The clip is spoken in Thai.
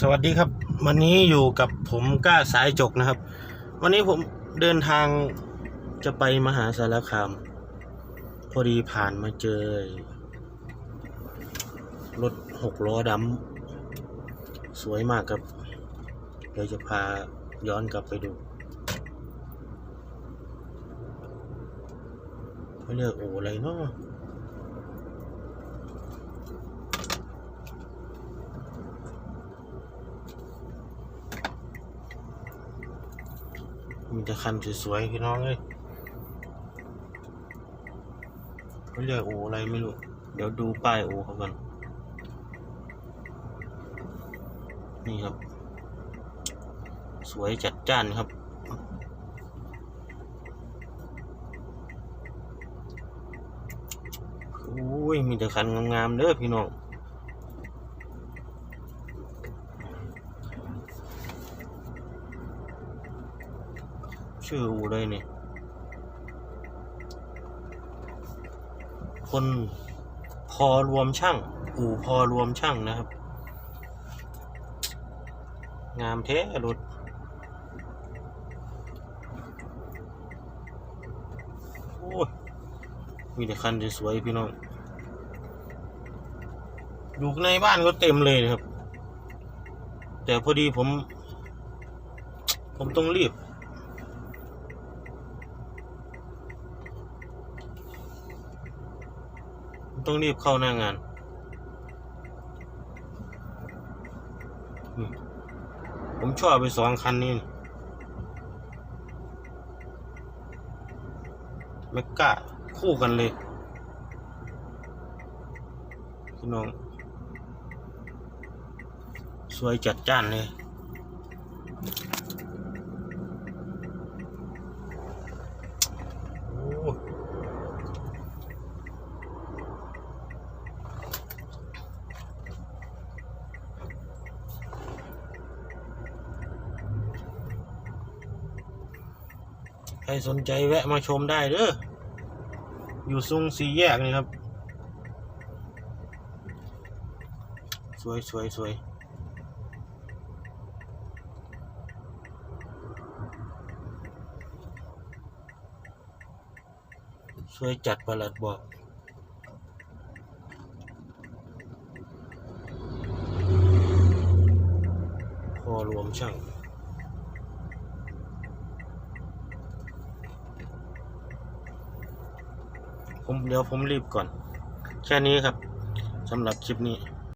สวัสดีครับ วันนี้อยู่กับผมก้าสายจกนะครับ วันนี้ผมเดินทางจะไปมหาสารคาม พอดีผ่านมาเจอ รถหกล้อดำสวยมากครับ เดี๋ยวจะพาย้อนกลับไปดูเขาเรียกโออะไรเนาะ มีแต่คันสวยๆพี่น้องเลยเขาเรียกโออะไรไม่รู้ เดี๋ยวดูป้ายโอเขากัน นี่ครับ สวยจัดจ้านครับโอ้ย มีแต่คันงามๆเด้อพี่น้อง ชื่ออูเลยเนี่ย คนพอรวมช่าง อู่พอรวมช่างนะครับ งามแท้รถโอ้ยมีแต่คันสวยๆพี่น้องอยู่ในบ้านก็เต็มเลยนะครับ แต่พอดีผม ผมต้องรีบ ต้องรีบเข้าหน้างานผมชอบไปสองคันนี้นี่แมกกาคู่กันเลยพี่น้อง สวยจัดจ้านเลย ใครสนใจแวะมาชมได้เด้ออยู่ซุงสีแยกนี่ครับ สวยสวยสวยสวยจัดประหลัดบอกพอรวมช่าง ผมเดี๋ยวผมรีบก่อน แค่นี้ครับสำหรับคลิปนี้